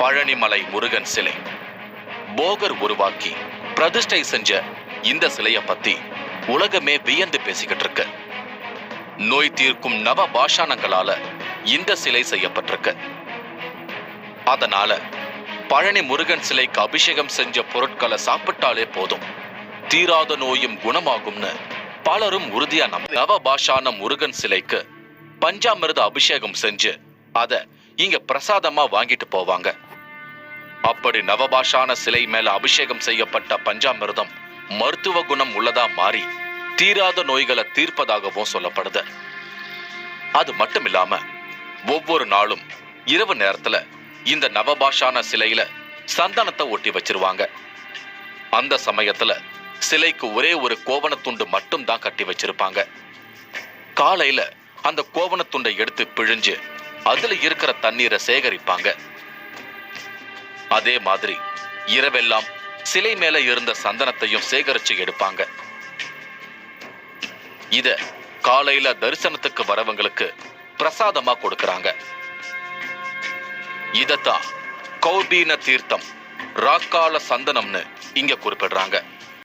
பழனிமலை முருகன் சிலை. போகர் உருவாக்கி பிரதிஷ்டை செஞ்ச இந்த சிலைய பத்தி உலகமே வியந்து பேசிக்கிட்டு இருக்கு. நோய் தீர்க்கும் நவ பாஷாணங்களால இந்த சிலை செய்யப்பட்டிருக்கு. அதனால பழனி முருகன் சிலைக்கு அபிஷேகம் செஞ்ச பொருட்களை சாப்பிட்டாலே போதும். தீராத நோயும் குணமாகும்னு பலரும் உறுதியா நம்ப நவ பாஷான முருகன் சிலைக்கு பஞ்சாமிரத அபிஷேகம் செஞ்சு அத இங்க பிரசாதமா வாங்கிட்டு போவாங்க. அப்படி நவபாஷான சிலை மேல அபிஷேகம் செய்யப்பட்ட பஞ்சாமிர்தம் மருத்துவ குணம் உள்ளதா மாறி தீராத நோய்களை தீர்ப்பதாகவும் சொல்லப்படுது. அது மட்டும் இல்லாம ஒவ்வொரு நாளும் இரவு நேரத்துல இந்த நவபாஷான சிலையில சந்தனத்தை ஒட்டி வச்சிருவாங்க. அந்த சமயத்துல சிலைக்கு ஒரே ஒரு கோவணத்துண்டு மட்டும் தான் கட்டி வச்சிருப்பாங்க. காலையில அந்த கோவணத்துண்டை எடுத்து பிழிஞ்சு அதுல இருக்கிற தண்ணீரை சேகரிப்பாங்க. அதே மாதிரி இரவெல்லாம் சிலை மேல இருந்த சந்தனத்தையும் சேகரிச்சு எடுப்பாங்க. இத காலையில தரிசனத்துக்கு வரவங்களுக்கு பிரசாதமா கொடுக்கறாங்க. இதத்தான் கௌபீன தீர்த்தம் ராக்கால சந்தனம்னு இங்க குறிப்பிடுறாங்க.